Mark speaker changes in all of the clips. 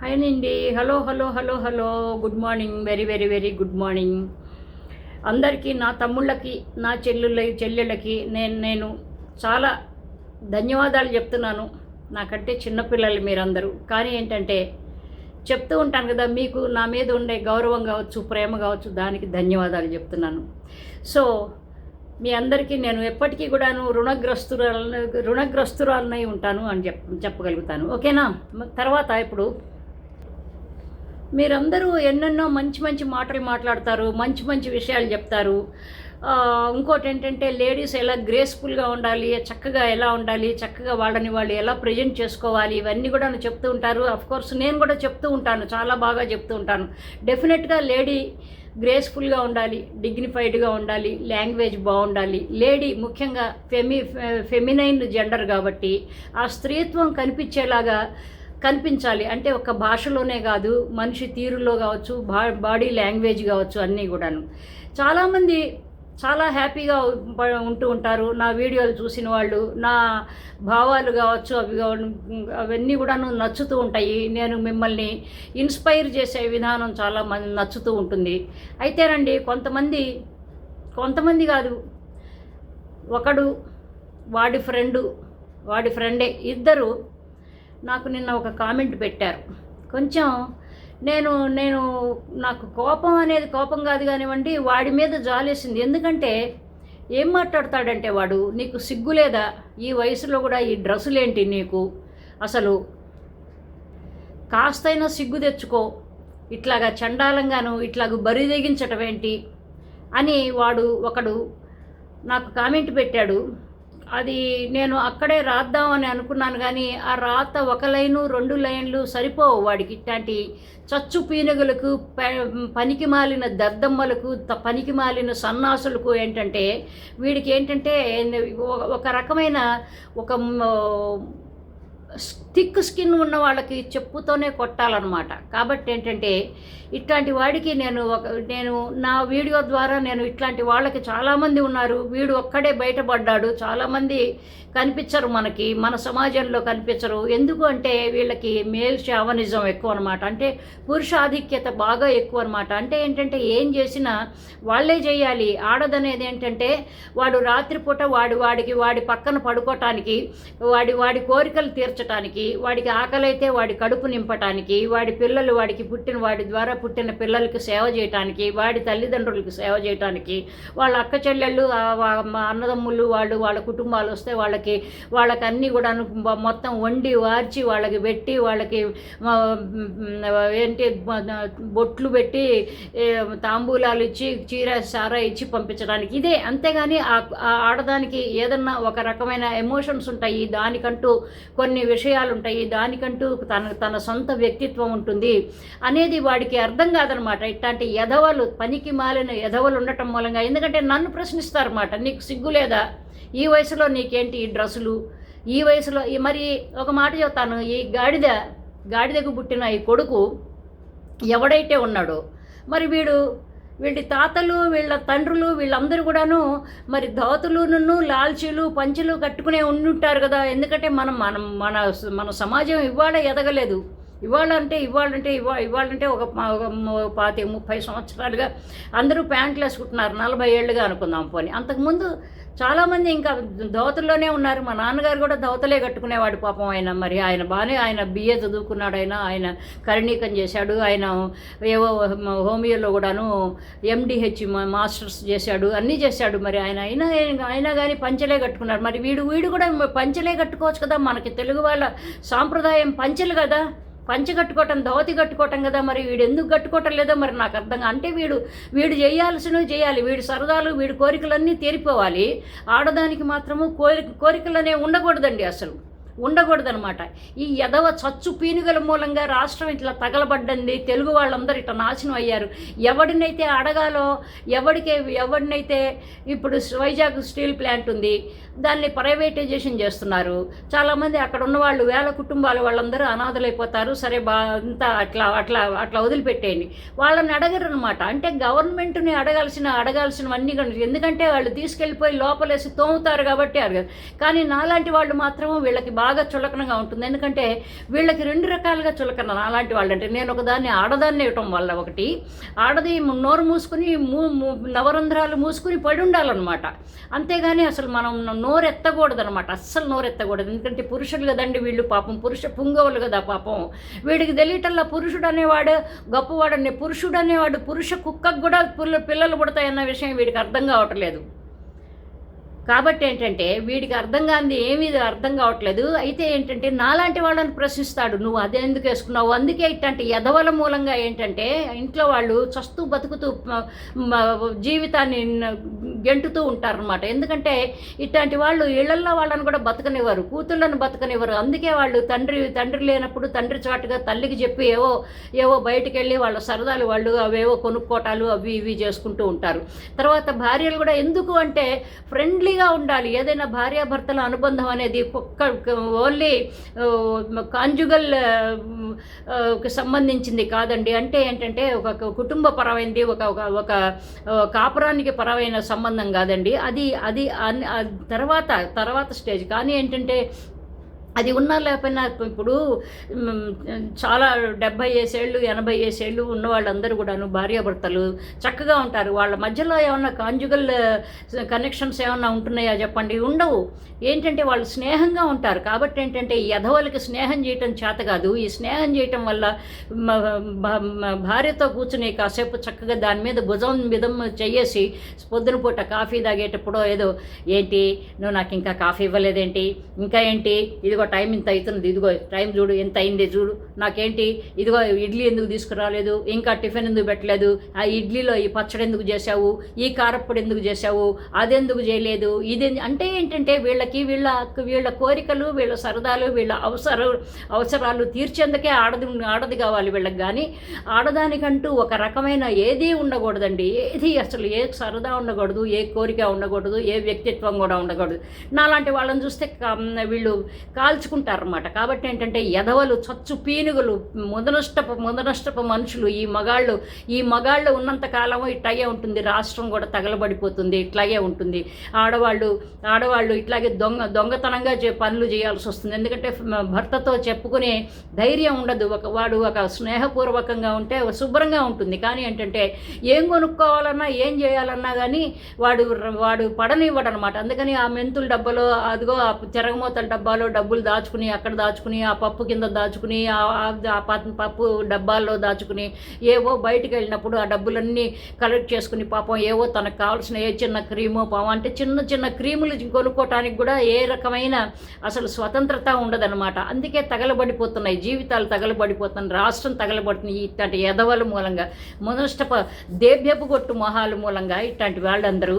Speaker 1: Hi అండి hello hello hello hello good morning very very very good morning అందరికీ నా తమ్ముళ్ళకి నా చెల్లుళ్ళ చెల్లెళ్ళకి నేను నేను చాలా ధన్యవాదాలు చెప్తున్నాను. నాకంటే చిన్నపిల్లలు మీరందరూ. కానీ ఏంటంటే చెప్తూ ఉంటాను కదా మీకు నా మీద ఉండే గౌరవం కావచ్చు ప్రేమ కావచ్చు దానికి ధన్యవాదాలు చెప్తున్నాను. సో మీ అందరికీ నేను ఎప్పటికీ కూడాను రుణగ్రస్తురాలను రుణగ్రస్తురాలనై ఉంటాను అని చెప్ చెప్పగలుగుతాను. ఓకేనా? తర్వాత ఇప్పుడు మీరందరూ ఎన్నెన్నో మంచి మంచి మాటలు మాట్లాడతారు మంచి మంచి విషయాలు చెప్తారు. ఇంకోటి ఏంటంటే లేడీస్ ఎలా గ్రేస్ఫుల్గా ఉండాలి చక్కగా ఎలా ఉండాలి చక్కగా వాళ్ళని వాళ్ళు ఎలా ప్రజెంట్ చేసుకోవాలి ఇవన్నీ కూడా చెప్తూ ఉంటారు. కోర్స్ నేను కూడా చెప్తూ ఉంటాను చాలా బాగా చెప్తూ ఉంటాను. డెఫినెట్గా లేడీ గ్రేస్ఫుల్గా ఉండాలి డిగ్నిఫైడ్గా ఉండాలి లాంగ్వేజ్ బాగుండాలి. లేడీ ముఖ్యంగా ఫెమి ఫెమినైన్ జెండర్ కాబట్టి ఆ స్త్రీత్వం కనిపించేలాగా కనిపించాలి. అంటే ఒక భాషలోనే కాదు మనిషి తీరులో కావచ్చు బా బాడీ లాంగ్వేజ్ కావచ్చు అన్నీ కూడాను. చాలామంది చాలా హ్యాపీగా ఉంటూ ఉంటారు. నా వీడియోలు చూసిన వాళ్ళు నా భావాలు కావచ్చు అవి అవన్నీ కూడాను నచ్చుతూ ఉంటాయి. నేను మిమ్మల్ని ఇన్స్పైర్ చేసే విధానం చాలా మంది నచ్చుతూ ఉంటుంది. అయితేనండి కొంతమంది కొంతమంది కాదు. ఒకడు వాడి ఫ్రెండు వాడి ఫ్రెండే ఇద్దరు నాకు నిన్న ఒక కామెంట్ పెట్టారు. కొంచెం నేను నేను నాకు కోపం అనేది కోపం కాదు కానివ్వండి వాడి మీద జాలేసింది. ఎందుకంటే ఏం మాట్లాడతాడంటే వాడు నీకు సిగ్గు లేదా? ఈ వయసులో కూడా ఈ డ్రెస్సులేంటి నీకు? అసలు కాస్తైనా సిగ్గు తెచ్చుకో. ఇట్లాగా చండాలంగాను ఇట్లాగ బరి తెగించటం ఏంటి అని వాడు ఒకడు నాకు కామెంట్ పెట్టాడు. అది నేను అక్కడే రాద్దామని అనుకున్నాను కానీ ఆ రాత ఒక లైను రెండు లైన్లు సరిపోవు వాడికి. ఇట్లాంటి చచ్చు పీనుగులకు ప- పనికి మాలిన దద్దమ్మలకు త- పనికి మాలిన సన్నాసులకు ఏంటంటే వీడికి ఏంటంటే ఒక- రకమైన ఒక థిక్ స్కిన్ ఉన్న వాళ్ళకి చెప్పుతోనే కొట్టాలన్నమాట. కాబట్టి ఏంటంటే ఇట్లాంటి వాడికి నేను ఒక నేను నా వీడియో ద్వారా నేను ఇట్లాంటి వాళ్ళకి చాలామంది ఉన్నారు. వీడు ఒక్కడే బయటపడ్డాడు. చాలామంది కనిపించరు మనకి. మన సమాజంలో కనిపించరు. ఎందుకు అంటే వీళ్ళకి మేల్ షావనిజం ఎక్కువ అనమాట అంటే పురుష ఆధిక్యత బాగా ఎక్కువ అనమాట అంటే ఏంటంటే ఏం చేసినా వాళ్ళే చేయాలి. ఆడదనేది ఏంటంటే వాడు రాత్రిపూట వాడి వాడికి వాడి పక్కన పడుకోవటానికి వాడి వాడి కోరికలు తీర్చటానికి వాడికి ఆకలి అయితే వాడి కడుపు నింపటానికి వాడి పిల్లలు వాడికి పుట్టిన వాడి ద్వారా పుట్టిన పిల్లలకి సేవ చేయటానికి వాడి తల్లిదండ్రులకు సేవ చేయటానికి వాళ్ళ అక్క చెల్లెళ్ళు అన్నదమ్ములు వాళ్ళు వాళ్ళ కుటుంబాలు వస్తే వాళ్ళకి వాళ్ళకి అన్నీ కూడా మొత్తం వండి వార్చి వాళ్ళకి పెట్టి వాళ్ళకి ఏంటి బొట్లు పెట్టి తాంబూలాలు ఇచ్చి చీర సారా ఇచ్చి పంపించడానికి ఇదే అంతేగాని ఆ ఆడదానికి ఏదన్నా ఒక రకమైన ఎమోషన్స్ ఉంటాయి. దానికంటూ కొన్ని విషయాలు ఉంటాయి దానికంటూ తన తన సొంత వ్యక్తిత్వం ఉంటుంది. అనేది వాడికి అర్థం కాదనమాట. ఇట్లాంటి ఎదవలు పనికి మాలిన ఎదవలు ఉండటం మూలంగా. ఎందుకంటే నన్ను ప్రశ్నిస్తారన్నమాట. నీకు సిగ్గు లేదా? ఈ వయసులో నీకేంటి ఈ డ్రెస్సులు? ఈ వయసులో ఈ మరి ఒక మాట చెప్తాను. ఈ గాడిద గాడిదకు పుట్టిన ఈ కొడుకు ఎవడైతే ఉన్నాడో మరి వీడు వీళ్ళ తాతలు వీళ్ళ తండ్రులు వీళ్ళందరూ కూడాను మరి ధోతులును లాల్చీలు పంచులు కట్టుకునే ఉండుంటారు కదా. ఎందుకంటే మనం మనం మన మన సమాజం ఇవాళ ఎదగలేదు. ఇవాళంటే ఇవాళంటే ఇవా ఇవాళంటే ఒక పాతి ముప్పై సంవత్సరాలుగా అందరూ ప్యాంట్లు వేసుకుంటున్నారు నలభై ఏళ్ళుగా అనుకుందాం పోనీ. అంతకుముందు చాలామంది ఇంకా దోతల్లోనే ఉన్నారు. మా నాన్నగారు కూడా దోతలే కట్టుకునేవాడు పాపం ఆయన మరి. ఆయన బాగానే ఆయన బిఏ చదువుకున్నాడు ఆయన ఆయన కరణీకం చేశాడు. ఆయన ఏవో హోమియోలో కూడాను ఎండిహెచ్ మాస్టర్స్ చేశాడు. అన్నీ చేశాడు మరి. ఆయన అయినా అయినా కానీ పంచలే కట్టుకున్నాడు మరి వీడు వీడు కూడా పంచలే కట్టుకోవచ్చు కదా. మనకి తెలుగు వాళ్ళ సాంప్రదాయం పంచలు కదా. పంచ కట్టుకోవటం ధోతి కట్టుకోవటం కదా మరి వీడు ఎందుకు కట్టుకోవటం లేదో మరి నాకు అర్థం అంటే వీడు వీడు చేయాల్సినవి చేయాలి వీడి సరదాలు వీడి కోరికలన్నీ తీరిపోవాలి. ఆడదానికి మాత్రము కోరి కోరికలనే ఉండకూడదండి అసలు. ఉండకూడదనమాట ఈ ఎదవ చచ్చు పీనుగల మూలంగా రాష్ట్రం ఇట్లా తగలబడ్డంది తెలుగు వాళ్ళందరూ ఇట్లా నాశనం అయ్యారు. ఎవడినైతే అడగాలో ఎవడికి ఎవడినైతే ఇప్పుడు వైజాగ్ స్టీల్ ప్లాంట్ ఉంది దాన్ని ప్రైవేటైజేషన్ చేస్తున్నారు. చాలామంది అక్కడ ఉన్న వాళ్ళు వేల కుటుంబాల వాళ్ళందరూ అనాథలైపోతారు. సరే బా అంతా అట్లా అట్లా అట్లా వదిలిపెట్టేయండి. వాళ్ళని అడగరు అనమాట అంటే గవర్నమెంట్ని అడగాల్సిన అడగాల్సినవన్నీ ఎందుకంటే వాళ్ళు తీసుకెళ్ళిపోయి లోపలేసి తోముతారు కాబట్టి అడగదు కానీ నాలాంటి వాళ్ళు మాత్రం వీళ్ళకి బాగా బాగా చులకనగా ఉంటుంది. ఎందుకంటే వీళ్ళకి రెండు రకాలుగా చులకన అలాంటి వాళ్ళంటే నేను ఒకదాన్ని ఆడదాన్ని ఇవ్వటం వల్ల ఒకటి ఆడది నోరు మూసుకుని మూ మూ- నవరంధ్రాలు మూసుకుని పడి ఉండాలన్నమాట. అంతేగాని అసలు మనం నోరు ఎత్తకూడదు అనమాట అస్సలు నోరు ఎత్తకూడదు ఎందుకంటే పురుషులు కదండి వీళ్ళు పాపం. పురుష పుంగవులు కదా పాపం. వీడికి తెలియటల్లా పురుషుడు అనేవాడు గొప్పవాడు పురుషుడు అనేవాడు పురుష కుక్కకు కూడా పిల్ల పిల్లలు పుడతాయన్న విషయం వీడికి అర్థం కావట్లేదు కాబట్టి ఏంటంటే వీడికి అర్థం కాంది ఏమీ అర్థం కావట్లేదు. అయితే ఏంటంటే నాలాంటి వాళ్ళని ప్రశ్నిస్తాడు. నువ్వు అదే ఎందుకు వేసుకున్నావు? అందుకే ఇట్లాంటి ఎదవల మూలంగా ఏంటంటే ఇంట్లో వాళ్ళు చస్తూ బతుకుతూ జీవితాన్ని గెంటుతూ ఉంటారనమాట ఎందుకంటే ఇట్లాంటి వాళ్ళు ఇళ్ళల్లో వాళ్ళని కూడా బతకనివ్వరు. కూతుళ్ళను బతకనివ్వరు. అందుకే వాళ్ళు తండ్రి తండ్రి లేనప్పుడు తండ్రి చాటుగా తల్లికి చెప్పి ఏవో ఏవో బయటికి వెళ్ళి వాళ్ళ సరదాలు వాళ్ళు అవేవో కొనుక్కోటాలు అవి ఇవి చేసుకుంటూ ఉంటారు. తర్వాత భార్యలు కూడా ఎందుకు అంటే ఫ్రెండ్లీ ఫ్రెండ్లీగా ఉండాలి. ఏదైనా భార్యాభర్తల అనుబంధం అనేది ఒక్క ఓన్లీ కాంజుగల్ సంబంధించింది కాదండి. అంటే ఏంటంటే ఒక కుటుంబ పరమైనది ఒక ఒక ఒక కాపురానికి పరమైన సంబంధం కాదండి. అది అది తర్వాత తర్వాత స్టేజ్. కానీ ఏంటంటే అది ఉన్నా లేకపోయినా ఇప్పుడు చాలా డెబ్బై ఏసేళ్ళు ఎనభై ఏసేళ్ళు ఉన్న వాళ్ళందరూ కూడాను భార్యాభర్తలు చక్కగా ఉంటారు. వాళ్ళ మధ్యలో ఏమన్నా కాంజుగల్ కనెక్షన్స్ ఏమన్నా ఉంటున్నాయా చెప్పండి? ఉండవు. ఏంటంటే వాళ్ళు స్నేహంగా ఉంటారు. కాబట్టి ఏంటంటే ఈ స్నేహం చేయటం చేత కాదు. ఈ స్నేహం చేయటం వల్ల భార్యతో కూర్చుని కాసేపు చక్కగా దాని మీద భుజం విధం చేసి పొద్దున పూట కాఫీ తాగేటప్పుడు ఏదో ఏంటి? నువ్వు నాకు ఇంకా కాఫీ ఇవ్వలేదేంటి? ఇంకా ఏంటి? ఇదిగో టైం ఇంత అవుతుంది ఇదిగో టైం చూడు ఎంత అయింది చూడు. నాకేంటి ఇదిగో ఇడ్లీ ఎందుకు తీసుకురాలేదు ఇంకా టిఫిన్ ఎందుకు పెట్టలేదు ఆ ఇడ్లీలో ఈ పచ్చడి ఎందుకు చేశావు ఈ కారప్పొడి ఎందుకు చేశావు అదెందుకు చేయలేదు ఇది అంటే ఏంటంటే వీళ్ళకి వీళ్ళ వీళ్ళ కోరికలు వీళ్ళ సరదాలు వీళ్ళ అవసర అవసరాలు తీర్చేందుకే ఆడది ఆడది కావాలి వీళ్ళకి కానీ ఆడదానికంటూ ఒక రకమైన ఏదీ ఉండకూడదండి. ఏది అసలు ఏ సరదా ఉండకూడదు ఏ కోరిక ఉండకూడదు ఏ వ్యక్తిత్వం కూడా ఉండకూడదు. నాలాంటి వాళ్ళని చూస్తే వీళ్ళు కాల్ తలుచుకుంటారన్నమాట. కాబట్టి ఏంటంటే ఎదవలు చచ్చు పీనుగులు ముదనష్టపు ముదనష్టపు మనుషులు ఈ మగాళ్ళు ఈ మగాళ్ళు ఉన్నంత కాలం ఇట్లాగే ఉంటుంది. రాష్ట్రం కూడా తగలబడిపోతుంది ఇట్లాగే ఉంటుంది. ఆడవాళ్ళు ఆడవాళ్ళు ఇట్లాగే దొంగ దొంగతనంగా చే పనులు చేయాల్సి వస్తుంది. ఎందుకంటే భర్తతో చెప్పుకునే ధైర్యం ఉండదు. ఒక వాడు ఒక స్నేహపూర్వకంగా ఉంటే శుభ్రంగా ఉంటుంది. కానీ ఏంటంటే ఏం కొనుక్కోవాలన్నా ఏం చేయాలన్నా కానీ వాడు వాడు పడనివ్వడనమాట అందుకని ఆ మెంతుల డబ్బాలో అదిగో ఆ చెరగమూతల డబ్బాలో డబ్బులు దాచుకుని అక్కడ దాచుకుని ఆ పప్పు కింద దాచుకుని ఆ పప్పు డబ్బాల్లో దాచుకుని ఏవో బయటికి వెళ్ళినప్పుడు ఆ డబ్బులన్నీ కలెక్ట్ చేసుకుని పాపం ఏవో తనకు కావాల్సిన ఏ చిన్న క్రీము పాపం అంటే చిన్న చిన్న క్రీములు కొనుక్కోవటానికి కూడా ఏ రకమైన అసలు స్వతంత్రత ఉండదన్నమాట. అందుకే తగలబడిపోతున్నాయి జీవితాలు తగలబడిపోతున్నాయి రాష్ట్రం తగలబడుతుంది ఇట్లాంటి ఎదవల మూలంగా. మునష్టప దేభ్యపు కొట్టు మొహాల మూలంగా ఇట్లాంటి వాళ్ళందరూ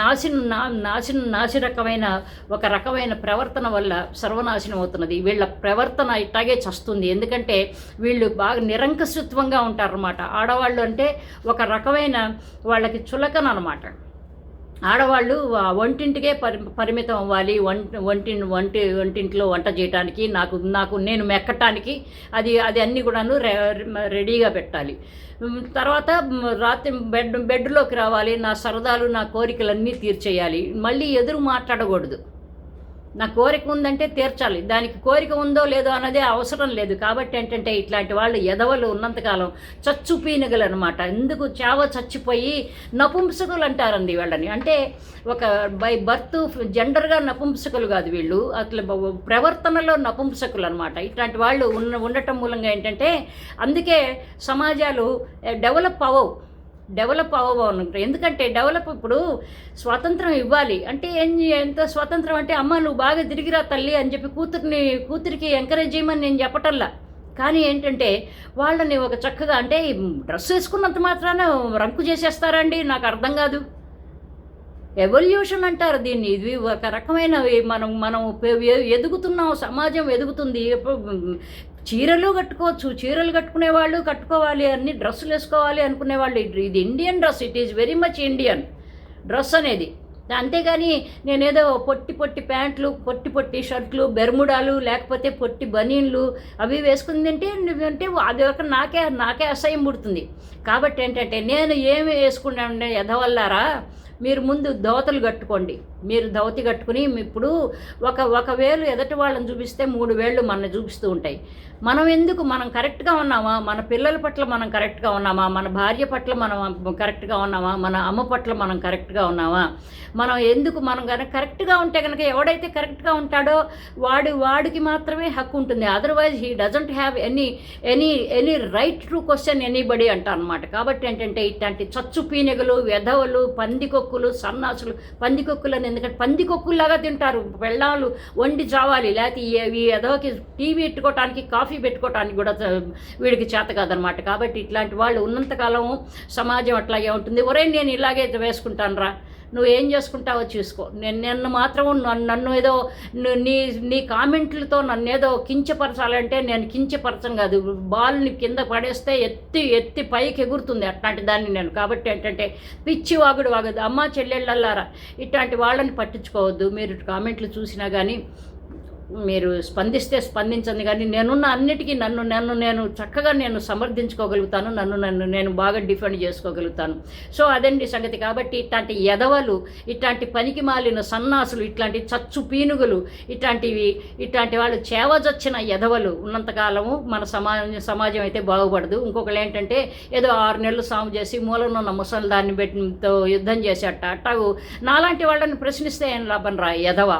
Speaker 1: నాశనం నా నాశనం రకమైన ఒక రకమైన ప్రవర్తన వల్ల సర్వనాశనం అవుతున్నది. వీళ్ళ ప్రవర్తన ఇట్లాగే చస్తుంది. ఎందుకంటే వీళ్ళు బాగా నిరంకసత్వంగా ఉంటారన్నమాట. ఆడవాళ్ళు అంటే ఒక రకమైన వాళ్ళకి చులకన అనమాట ఆడవాళ్ళు వంటింటికే పరి పరిమితం అవ్వాలి. వంట వంటి వంటి వంటింట్లో వంట చేయడానికి నాకు నాకు నేను మెక్కటానికి అది అది అన్నీ కూడాను రెడీగా పెట్టాలి. తర్వాత రాత్రి బెడ్ బెడ్లోకి రావాలి. నా సరదాలు నా కోరికలన్నీ తీర్చేయాలి. మళ్ళీ ఎదురు మాట్లాడకూడదు. నా కోరిక ఉందంటే తీర్చాలి. దానికి కోరిక ఉందో లేదో అన్నదే అవసరం లేదు. కాబట్టి ఏంటంటే ఇట్లాంటి వాళ్ళు ఎదవలు ఉన్నంతకాలం చచ్చు పీనుగలు ఎందుకు? చావ చచ్చిపోయి నపుంసకులు అంటారండి వాళ్ళని. అంటే ఒక బై బర్త్ జెండర్గా నపుంసకులు కాదు వీళ్ళు. అట్లా ప్రవర్తనలో నపుంసకులు అనమాట ఇట్లాంటి వాళ్ళు ఉన్న ఉండటం మూలంగా ఏంటంటే అందుకే సమాజాలు డెవలప్ అవ్వవు. డెవలప్ అవ్వబోను ఎందుకంటే డెవలప్ ఇప్పుడు స్వాతంత్రం ఇవ్వాలి. అంటే ఏం ఎంత స్వాతంత్రం అంటే అమ్మ నువ్వు బాగా తిరిగిరా తల్లి అని చెప్పి కూతుర్ని కూతురికి ఎంకరేజ్ చేయమని నేను చెప్పటల్లా కానీ ఏంటంటే వాళ్ళని ఒక చక్కగా అంటే డ్రెస్ వేసుకున్నంత మాత్రాన రంకు చేసేస్తారండి. నాకు అర్థం కాదు. ఎవల్యూషన్ అంటారు దీన్ని. ఇది ఒక రకమైన మనం మనం ఎదుగుతున్నాం సమాజం ఎదుగుతుంది. చీరలు కట్టుకోవచ్చు చీరలు కట్టుకునే వాళ్ళు కట్టుకోవాలి అన్ని డ్రెస్సులు వేసుకోవాలి అనుకునే వాళ్ళు. ఇది Indian dress it is very much Indian dress అనేది. అంతేగాని నేనేదో పొట్టి పొట్టి ప్యాంట్లు పొట్టి పొట్టి షర్ట్లు బెర్ముడాలు లేకపోతే పొట్టి బనీన్లు అవి వేసుకుని తింటే అంటే అది ఒక నాకే నాకే అసహ్యం పుడుతుంది. కాబట్టి ఏంటంటే నేను ఏమి వేసుకున్నాను ఎదవల్లారా మీరు ముందు దోతలు కట్టుకోండి. మీరు దౌతి కట్టుకుని ఇప్పుడు ఒక ఒక వేలు ఎదటి వాళ్ళని చూపిస్తే మూడు వేళ్ళు మన చూపిస్తూ ఉంటాయి. మనం ఎందుకు మనం కరెక్ట్గా ఉన్నామా? మన పిల్లల పట్ల మనం కరెక్ట్గా ఉన్నామా? మన భార్య పట్ల మనం కరెక్ట్గా ఉన్నామా? మన అమ్మ పట్ల మనం కరెక్ట్గా ఉన్నామా? మనం ఎందుకు మనం కనుక కరెక్ట్గా ఉంటే కనుక ఎవడైతే కరెక్ట్గా ఉంటాడో వాడు వాడికి మాత్రమే హక్కు ఉంటుంది. Otherwise he doesn't have any any any right to question anybody అంట అనమాట కాబట్టి ఏంటంటే ఇట్లాంటి చచ్చు పీనెగలు వెధవలు పందికొక్కులు సన్నాసులు పందికొక్కులని ఎందుకంటే పందికొక్కుల్లాగా తింటారు. పెళ్ళాలు వండి చావాలి. లేకపోతే ఈ ఏదోకి టీవీ పెట్టుకోవటానికి కాఫీ పెట్టుకోవటానికి కూడా వీడికి చేత కాదనమాట. కాబట్టి ఇట్లాంటి వాళ్ళు ఉన్నంతకాలం సమాజం అట్లాగే ఉంటుంది. ఒరే నేను ఇలాగే వేసుకుంటాను రా నువ్వు ఏం చేసుకుంటావో చూసుకో. నేను నిన్ను మాత్రం నన్ను నన్ను ఏదో నీ నీ కామెంట్లతో నన్ను ఏదో కించపరచాలంటే నేను కించపరచను కాదు. బాల్ని కింద పడేస్తే ఎత్తి ఎత్తి పైకి ఎగురుతుంది అట్లాంటి దాన్ని నేను. కాబట్టి ఏంటంటే పిచ్చి వాగుడు వాగదు. అమ్మ చెల్లెళ్ళల్లారా ఇట్లాంటి వాళ్ళని పట్టించుకోవద్దు. మీరు కామెంట్లు చూసినా కానీ మీరు స్పందిస్తే స్పందించండి కానీ నేనున్న అన్నిటికీ నన్ను నన్ను నేను చక్కగా నేను సమర్థించుకోగలుగుతాను నన్ను నన్ను నేను బాగా డిఫెండ్ చేసుకోగలుగుతాను. సో అదండి సంగతి. కాబట్టి ఇట్లాంటి ఎదవలు ఇట్లాంటి పనికి మాలిన సన్నాసులు ఇట్లాంటి చచ్చు పీనుగులు ఇట్లాంటివి ఇట్లాంటి వాళ్ళు చేవజొచ్చిన ఎదవలు ఉన్నంతకాలము మన సమాజం సమాజం అయితే బాగుపడదు. ఇంకొకళ్ళు ఏంటంటే ఏదో ఆరు నెలలు సాము చేసి మూలంలో ఉన్న ముసలి దాన్ని పెట్టితో యుద్ధం చేసేట అట్టాగు. నాలాంటి వాళ్ళని ప్రశ్నిస్తే ఏం లాభం రా ఎదవ?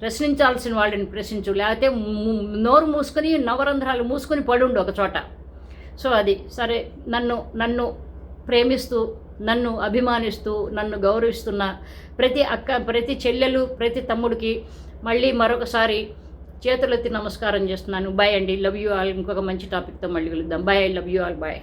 Speaker 1: ప్రశ్నించాల్సిన వాళ్ళని ప్రశ్నించు లేకపోతే నోరు మూసుకొని నవరంధ్రాలు మూసుకొని పడుండు ఒక చోట. సో అది సరే నన్ను నన్ను ప్రేమిస్తూ నన్ను అభిమానిస్తూ నన్ను గౌరవిస్తున్న ప్రతి అక్క ప్రతి చెల్లెలు ప్రతి తమ్ముడికి మళ్ళీ మరొకసారి చేతులెత్తి నమస్కారం చేస్తున్నాను. బాయ్ అండి. లవ్ యూ ఆల్ ఇంకొక మంచి టాపిక్తో మళ్ళీ కలుద్దాం. Bye I love you all bye